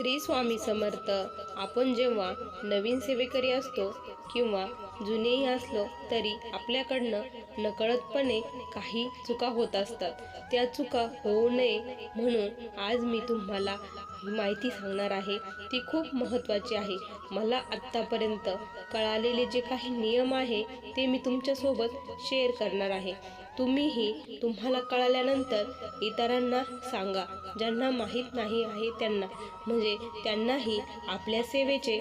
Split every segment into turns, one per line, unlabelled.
श्री स्वामी समर्थ. आपण जेव्हा नवीन सेवेकरी असतो किंवा जुनेही असलो तरी आपल्याकडनं नकळतपणे काही चुका होत असतात. त्या चुका होऊ नये म्हणून आज मी तुम्हाला माहिती सांगणार आहे. ती खूप महत्त्वाची आहे. मला आत्तापर्यंत कळालेले जे काही नियम आहे ते मी तुमच्यासोबत शेअर करणार आहे. तुम्हीही तुम्हाला कळाल्यानंतर इतरांना सांगा ज्यांना माहीत नाही आहे त्यांना. म्हणजे त्यांनाही आपल्या सेवेचे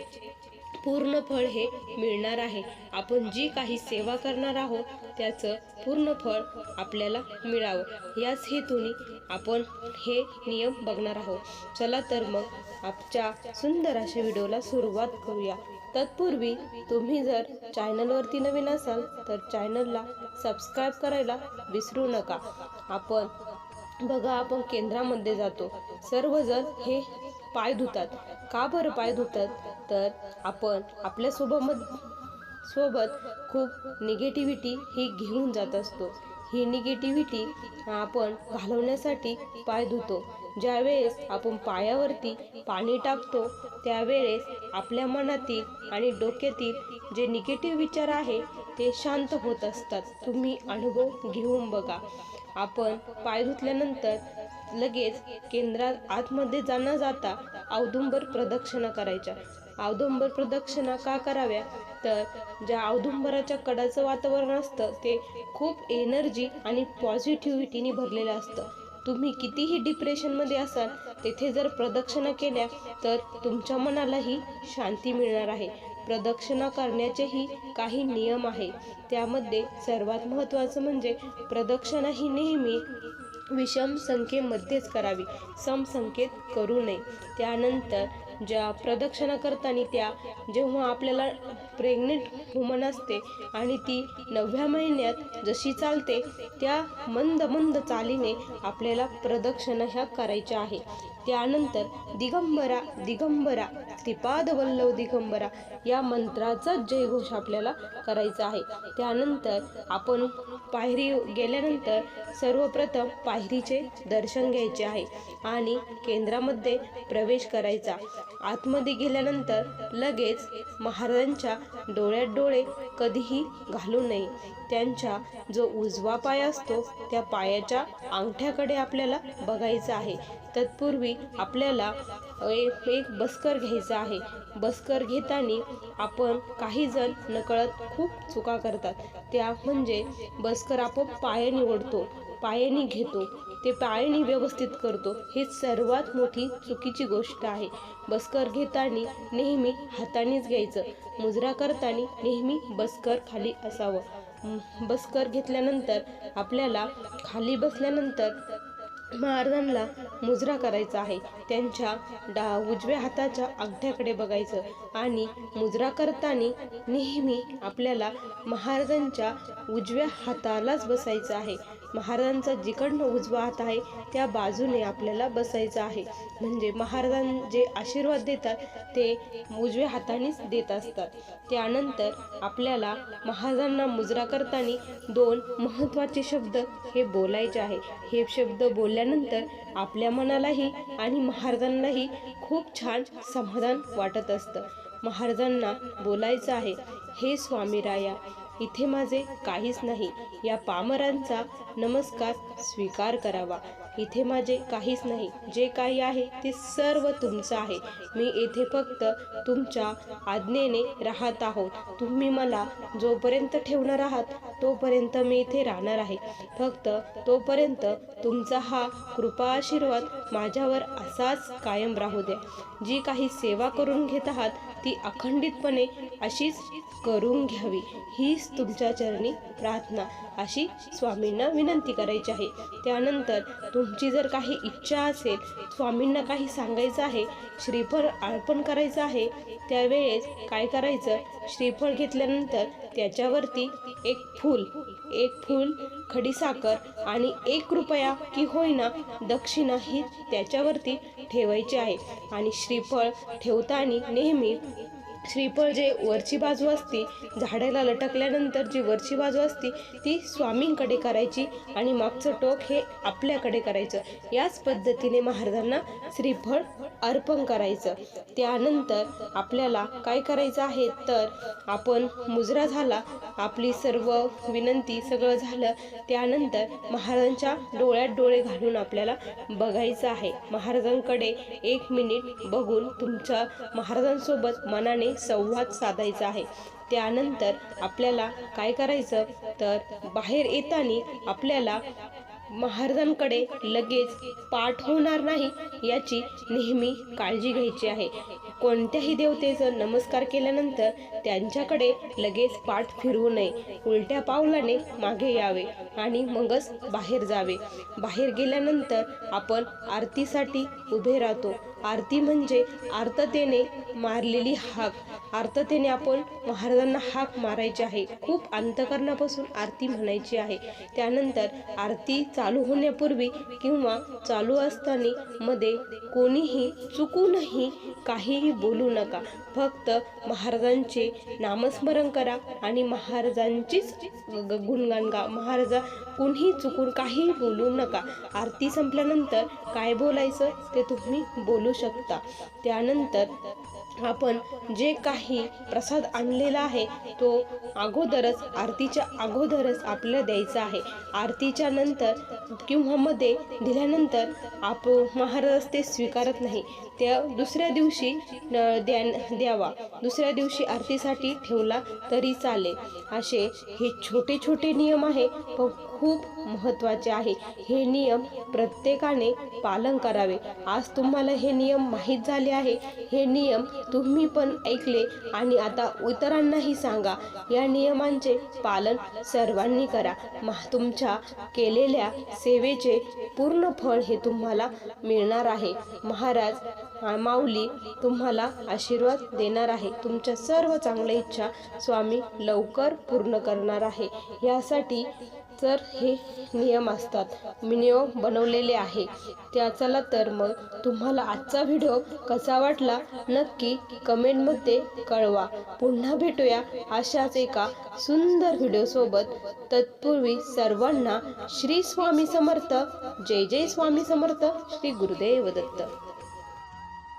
पूर्ण फळ हे मिळणार आहे. आपण जी काही सेवा करणार आहोत त्याचं पूर्ण फळ आपल्याला मिळावं. याच हेतूने आपण हे नियम बघणार आहोत. चला तर मग आपच्या सुंदर अशा व्हिडिओला सुरुवात करूया. तत्पूर्वी तुम्ही जर चॅनलवरती नवीन असाल तर चॅनलला सबस्क्राईब करायला विसरू नका. आपण बघा आपण केंद्रामध्ये जातो. सर्वजण हे पाय धुतात. का बरं पाय धुतात? तर आपण आपल्यासोबत सोबत खूप निगेटिव्हिटी ही घेऊन जात असतो. ही निगेटिव्हिटी आपण घालवण्यासाठी पाय धुतो. ज्यावेळेस आपण पायावरती पाणी टाकतो त्यावेळेस आपल्या मनातील आणि डोक्यातील जे निगेटिव्ह विचार आहे ते शांत होत असतात. तुम्ही अनुभव घेऊन बघा. आपण पाय धुतल्यानंतर लगेच केंद्रात आतमध्ये जाणं जाता औदुंबर प्रदक्षिणा करायच्या. औदुंबर प्रदक्षिणा का कराव्या? तर ज्या औदुंबराच्या कडाचं वातावरण असतं ते खूप एनर्जी आणि पॉझिटिव्हिटीने भरलेलं असतं. तुम्ही कितीही डिप्रेशनमध्ये असाल तेथे जर प्रदक्षिणा केल्या तर तुमच्या मनालाही शांती मिळणार आहे. प्रदक्षिणा करण्याचेही काही नियम आहे त्यामध्ये सर्वात महत्त्वाचं म्हणजे प्रदक्षिणा ही नेहमी विषम संख्येमध्येच करावी. समसंख्येत करू नये. त्यानंतर ज्या प्रदक्षिणा करताना त्या जेव्हा आपल्याला प्रेग्नेंट वुमन असते आणि ती नवव्या महिन्यात जशी चालते त्या मंद मंद चालीने आपल्याला प्रदक्षिणा ह्या करायच्या आहे. त्यानंतर दिगंबरा दिगंबरा त्रिपाद वल्लव दिगंबरा या मंत्राचा जयघोष आपल्याला करायचा आहे. त्यानंतर आपण पायरी गेल्यानंतर सर्वप्रथम पायरीचे दर्शन घ्यायचे आहे आणि केंद्रामध्ये प्रवेश करायचा. आतमध्ये गेल्यानंतर लगेच महाराजांच्या डोळ्यात डोळे कधीही घालू नये त्यांच्या जो उजवा पाय असतो त्या पायाच्या अंगठ्याकडे आपल्याला बघायचं आहे. तत्पूर्वी आपल्याला एक एक बस्कर घ्यायचा आहे. बस्कर घेताना आपण काही जण नकळत खूप चुका करतात. त्या म्हणजे बस्कर आपण पायाने ओढतो पायाने घेतो. ते पाळणी व्यवस्थित करतो. हे सर्वात मोठी चुकीची गोष्ट आहे. बस्कर घेताना नेहमी हातानेच घ्यायचं. मुजरा करताना नेहमी बस्कर खाली असावं. बस्कर घेतल्यानंतर आपल्याला खाली बसल्यानंतर महाराजांना मुजरा करायचा आहे. त्यांच्या डा उजव्या हाताच्या अंगठ्याकडे बघायचं. आणि मुजरा करताना नेहमी आपल्याला महाराजांच्या उजव्या हातालाच बसायचं आहे. महाराजांचा जिकडनं उजवा हात आहे त्या बाजूने आपल्याला बसायचं आहे. म्हणजे महाराजां जे आशीर्वाद देतात ते उजव्या हातानेच देत असतात. त्यानंतर आपल्याला महाराजांना मुजरा करताना दोन महत्त्वाचे शब्द हे बोलायचे आहे. हे शब्द बोलल्यानंतर आपल्या मनालाही आणि महाराजांनाही खूप छान समाधान वाटत असतं. महाराजांना बोलायचं आहे हे स्वामी राया इथे माझे काहीच नाही. या पामरांचा नमस्कार स्वीकार करावा. इथे माझे काहीच नाही. जे काही आहे ते सर्व तुमचं आहे. मी इथे फक्त तुमच्या आज्ञेने राहत आहोत. तुम्ही मला जोपर्यंत ठेवणार आहात तोपर्यंत मी इथे राहणार आहे. फक्त तोपर्यंत तुमचा हा कृपा आशीर्वाद माझ्यावर असाच कायम राहू द्या. जी काही सेवा करून घेत आहात ती अखंडितपणे अशीच करून घ्यावी. हीच तुमच्या चरणी प्रार्थना. अशी स्वामींना विनंती करायची आहे. त्यानंतर तुमची जर काही इच्छा असेल स्वामींना काही सांगायचं आहे श्रीफळ अर्पण करायचं आहे त्यावेळेस काय करायचं? श्रीफळ घेतल्यानंतर त्याच्यावरती एक फूल एक फूल खडीसाखर आणि एक रुपया की होईना दक्षिणा ही त्याच्यावरती ठेवायची आहे. आणि श्रीफळ ठेवताना नेहमी श्रीफळ जे वरची बाजू असते झाडाला लटकल्यानंतर जी वरची बाजू असते ती स्वामींकडे करायची आणि मागचं टोक हे आपल्याकडे करायचं. याच पद्धतीने महाराजांना श्रीफळ अर्पण करायचं. त्यानंतर आपल्याला काय करायचं आहे? तर आपण मुजरा झाला आपली सर्व विनंती सगळं झालं त्यानंतर महाराजांच्या डोळ्यात डोळे घालून आपल्याला बघायचं आहे. महाराजांकडे एक मिनिट बघून तुमच्या महाराजांसोबत मनाने संवाद साधायचा आहे. त्यानंतर आपल्याला काय करायचं? तर बाहेर येताना आपल्याला महाराजांकडे लगेच पाठ होणार नाही याची नेहमी काळजी घ्यायची आहे. कोणत्याही देवतेचं नमस्कार केल्यानंतर त्यांच्याकडे लगेच पाठ फिरवू नये. उलट्या पावलाने मागे यावे आणि मगच बाहेर जावे. बाहेर गेल्यानंतर आपण आरतीसाठी उभे राहतो. आरती म्हणजे आर्ततेने मारलेली हाक. आर्ततेने आपण महाराजांना हाक मारायची आहे. खूप अंतकरणापासून आरती म्हणायची आहे. त्यानंतर आरती चालू होण्यापूर्वी किंवा चालू असताना मध्ये कोणीही चुकूनही काहीही बोलू नका. फक्त महाराजांचे नामस्मरण करा आणि महाराजांचीच ग- गुणगान गा महाराजा कुणीही चुकून काहीही बोलू नका. आरती संपल्यानंतर काय बोलायचं ते तुम्ही बोलू शकता. त्यानंतर आपण जे काही प्रसाद आणलेला आहे तो अगोदरच आरतीच्या अगोदरच आपल्याला द्यायचा आहे. आरतीच्या नंतर किंवा मध्ये दिल्यानंतर आप महाराज ते स्वीकारत नाही. त्या दुसऱ्या दिवशी द्या द्यावा. दुसऱ्या दिवशी आरतीसाठी ठेवला तरी चालेल. असे हे छोटे छोटे नियम आहे. पण खूप महत्त्वाचे आहे. हे नियम प्रत्येकाने पालन करावे. आज तुम्हाला हे नियम माहीत झाले आहे. हे नियम तुम्ही पण ऐकले आणि आता इतरांनाही सांगा. या नियमांचे पालन सर्वांनी करा. मा तुमच्या केलेल्या सेवेचे पूर्ण फळ हे तुम्हाला मिळणार आहे. महाराज हा माऊली तुम्हाला आशीर्वाद देणार आहे. तुमच्या सर्व चांगल्या इच्छा स्वामी लवकर पूर्ण करणार आहे. यासाठी तर हे नियम असतात. मी नियम बनवलेले आहे. त्या चला तर मग तुम्हाला आजचा व्हिडिओ कसा वाटला? नक्की कमेंटमध्ये कळवा. पुन्हा भेटूया अशाच एका सुंदर व्हिडिओसोबत तत्पूर्वी सर्वांना श्री स्वामी समर्थ. जय जय स्वामी समर्थ. श्री गुरुदेव दत्त.